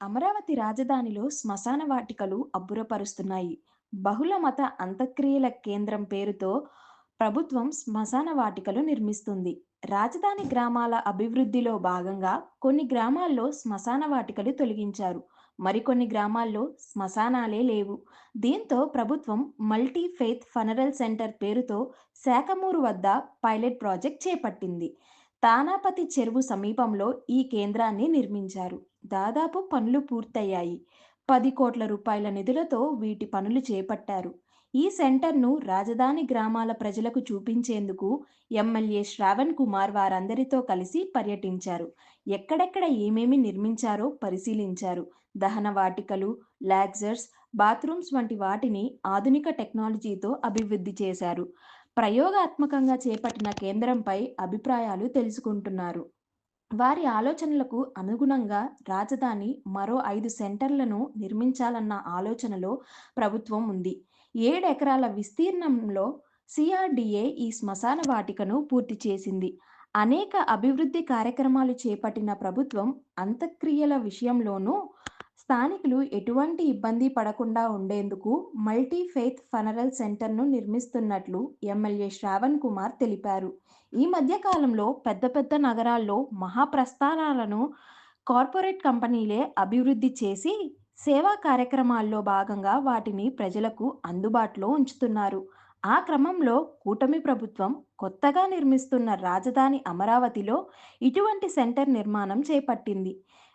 అమరావతి రాజధానిలో శ్మశాన వాటికలు అబ్బురపరుస్తున్నాయి. బహుళ మత అంత్యక్రియల కేంద్రం పేరుతో ప్రభుత్వం శ్మశాన వాటికలు నిర్మిస్తుంది. రాజధాని గ్రామాల అభివృద్ధిలో భాగంగా కొన్ని గ్రామాల్లో శ్మశాన వాటికలు తొలగించారు. మరికొన్ని గ్రామాల్లో శ్మశానాలే లేవు. దీంతో ప్రభుత్వం మల్టీ ఫెయిత్ ఫనరల్ సెంటర్ పేరుతో శాఖమూరు వద్ద పైలట్ ప్రాజెక్ట్ చేపట్టింది. తానాపతి చెరువు సమీపంలో ఈ కేంద్రాన్ని నిర్మించారు. దాదాపు పనులు పూర్తయ్యాయి. పది కోట్ల రూపాయల నిధులతో వీటి పనులు చేపట్టారు. ఈ సెంటర్ను రాజధాని గ్రామాల ప్రజలకు చూపించేందుకు ఎమ్మెల్యే శ్రావణ్ కుమార్ వారందరితో కలిసి పర్యటించారు. ఎక్కడెక్కడ ఏమేమి నిర్మించారో పరిశీలించారు. దహన వాటికలు, లాగ్జర్స్ బాత్రూమ్స్ వంటి వాటిని ఆధునిక టెక్నాలజీతో అభివృద్ధి చేశారు. ప్రయోగాత్మకంగా చేపట్టిన కేంద్రంపై అభిప్రాయాలు తెలుసుకుంటున్నారు. వారి ఆలోచనలకు అనుగుణంగా రాజధాని మరో ఐదు సెంటర్లను నిర్మించాలన్న ఆలోచనలో ప్రభుత్వం ఉంది. ఏడెకరాల విస్తీర్ణంలో సిఆర్డిఏ ఈ శ్మశాన వాటికను పూర్తి చేసింది. అనేక అభివృద్ధి కార్యక్రమాలు చేపట్టిన ప్రభుత్వం అంత్యక్రియల విషయంలోనూ స్థానికులు ఎటువంటి ఇబ్బంది పడకుండా ఉండేందుకు మల్టీ ఫెయిత్ ఫనరల్ సెంటర్ను నిర్మిస్తున్నట్లు ఎమ్మెల్యే శ్రావణ్ కుమార్ తెలిపారు. ఈ మధ్య కాలంలో పెద్ద పెద్ద నగరాల్లో మహాప్రస్థానాలను కార్పొరేట్ కంపెనీలే అభివృద్ధి చేసి సేవా కార్యక్రమాల్లో భాగంగా వాటిని ప్రజలకు అందుబాటులో ఉంచుతున్నారు. ఆ క్రమంలో కూటమి ప్రభుత్వం కొత్తగా నిర్మిస్తున్న రాజధాని అమరావతిలో ఇటువంటి సెంటర్ నిర్మాణం చేపట్టింది.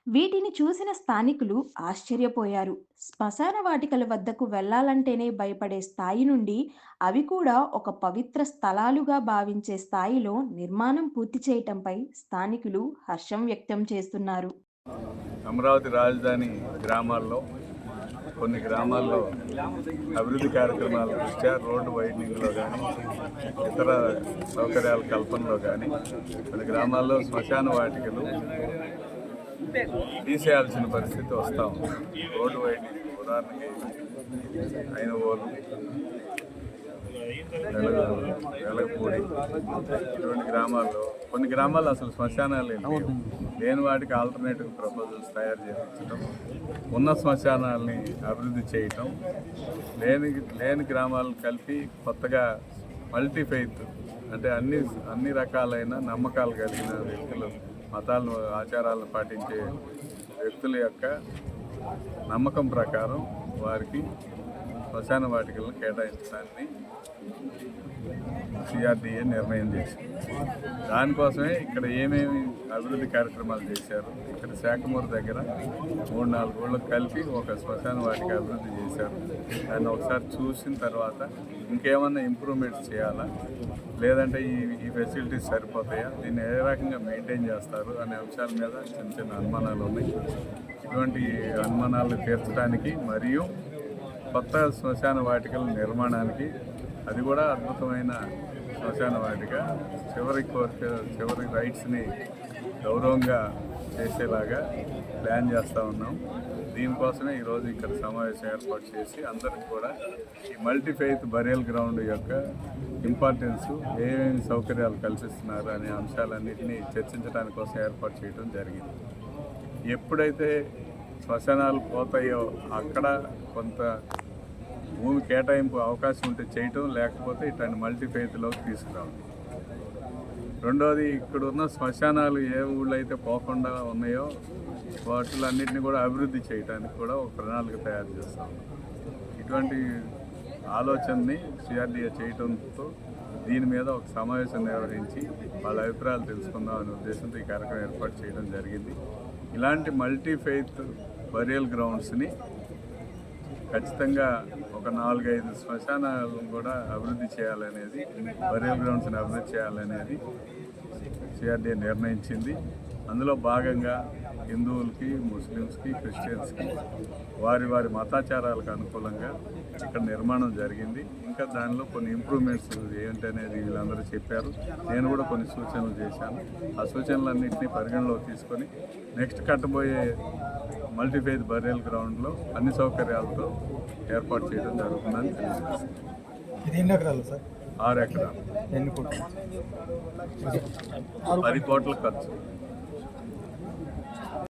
వీటిని చూసిన స్థానికులు ఆశ్చర్యపోయారు. శ్మశాన వాటికల వద్దకు వెళ్ళాలంటేనే భయపడే స్థాయి నుండి అవి కూడా ఒక పవిత్ర స్థలాలుగా భావించే స్థాయిలో నిర్మాణం పూర్తి చేయటంపై స్థానికులు హర్షం వ్యక్తం చేస్తున్నారు. అమరావతి రాజధాని గ్రామాల్లో కొన్ని గ్రామాల్లో అభివృద్ధి కార్యక్రమాల దృష్ట్యా రోడ్డు వైడనింగ్లో కానీ ఇతర సౌకర్యాల కల్పనలో కానీ కొన్ని గ్రామాల్లో శ్మశాన వాటికలు తీసేయాల్సిన పరిస్థితి వస్తాం రోడ్డు వైడనింగ్ ఉదాహరణకి అయిన ఓలు వెలగపూడి ఇటువంటి గ్రామాల్లో కొన్ని గ్రామాల్లో అసలు శ్మశానాలు లేని వాటికి ఆల్టర్నేటివ్ ప్రపోజల్స్ తయారు చేయించడం ఉన్న శ్మశానాల్ని అభివృద్ధి చేయటం లేని లేని గ్రామాలను కలిపి కొత్తగా మల్టీ ఫెయిత్ అంటే అన్ని అన్ని రకాలైన నమ్మకాలు కలిగిన వ్యక్తులు మతాలను ఆచారాలను పాటించే వ్యక్తుల యొక్క నమ్మకం ప్రకారం వారికి శ్మశాన వాటికలను కేటాయించడాన్ని సిఆర్డీఏ నిర్ణయం చేసింది. దానికోసమే ఇక్కడ ఏమేమి అభివృద్ధి కార్యక్రమాలు చేశారు? ఇక్కడ శాఖమూరు దగ్గర మూడు నాలుగు ఊళ్ళకి కలిపి ఒక శ్మశాన వాటిక అభివృద్ధి చేశారు. దాన్ని ఒకసారి చూసిన తర్వాత ఇంకేమన్నా ఇంప్రూవ్మెంట్స్ చేయాలా? లేదంటే ఈ ఈ ఫెసిలిటీస్ సరిపోతాయా? దీన్ని ఏ రకంగా మెయింటైన్ చేస్తారు? అనే అంశాల మీద చిన్న చిన్న అనుమానాలు ఉన్నాయి. ఇటువంటి అనుమానాలు తీర్చడానికి మరియు కొత్త శ్మశాన వాటికల నిర్మాణానికి అది కూడా అద్భుతమైన శ్మశాన వాటిక. చివరి కోరిక చివరి రైట్స్ని గౌరవంగా చేసేలాగా ప్లాన్ చేస్తూ ఉన్నాం. దీనికోసమే ఈరోజు ఇక్కడ సమావేశం ఏర్పాటు చేసి అందరికి కూడా ఈ మల్టీ ఫెయిత్ బరియల్ గ్రౌండ్ యొక్క ఇంపార్టెన్స్ ఏమేమి సౌకర్యాలు కల్పిస్తున్నారు అనే అంశాలన్నింటినీ చర్చించడానికి కోసం ఏర్పాటు చేయడం జరిగింది. ఎప్పుడైతే శ్మశానాలు పోతాయో అక్కడ కొంత భూమి కేటాయింపు అవకాశం ఉంటే చేయటం లేకపోతే ఇట్లాంటి మల్టీ ఫెయిత్లోకి తీసుకురావడం రెండోది ఇక్కడ ఉన్న శ్మశానాలు ఏ ఊళ్ళో అయితే పోకుండా ఉన్నాయో వాటిలన్నింటినీ కూడా అభివృద్ధి చేయడానికి కూడా ఒక ప్రణాళిక తయారు చేస్తాం. ఇటువంటి ఆలోచనని సిఆర్డీఏ చేయడంతో దీని మీద ఒక సమావేశం నిర్వహించి వాళ్ళ అభిప్రాయాలు తెలుసుకుందాం అనే ఉద్దేశంతో ఈ కార్యక్రమం ఏర్పాటు చేయడం జరిగింది. ఇలాంటి మల్టీ ఫెయిత్ బరియల్ గ్రౌండ్స్ని ఖచ్చితంగా ఒక నాలుగైదు శ్మశానాలను కూడా అభివృద్ధి చేయాలనేది బరియల్ గ్రౌండ్స్ని అభివృద్ధి చేయాలనేది సిఆర్డీఏ నిర్ణయించింది. అందులో భాగంగా హిందువులకి ముస్లిమ్స్కి క్రిస్టియన్స్కి వారి వారి మతాచారాలకు అనుకూలంగా ఇక్కడ నిర్మాణం జరిగింది. ఇంకా దానిలో కొన్ని ఇంప్రూవ్మెంట్స్ ఏంటనేది వీళ్ళందరూ చెప్పారు. నేను కూడా కొన్ని సూచనలు చేశాను. ఆ సూచనలన్నింటినీ పరిగణలోకి తీసుకొని నెక్స్ట్ కట్టబోయే మల్టీఫేజ్ బరియల్ గ్రౌండ్లో అన్ని సౌకర్యాలతో ఏర్పాటు చేయడం జరుగుతుందని తెలియజేస్తాను సార్? ఆరు ఎకరాలు. ఎన్ని కోట్లు? పది కోట్ల ఖర్చు.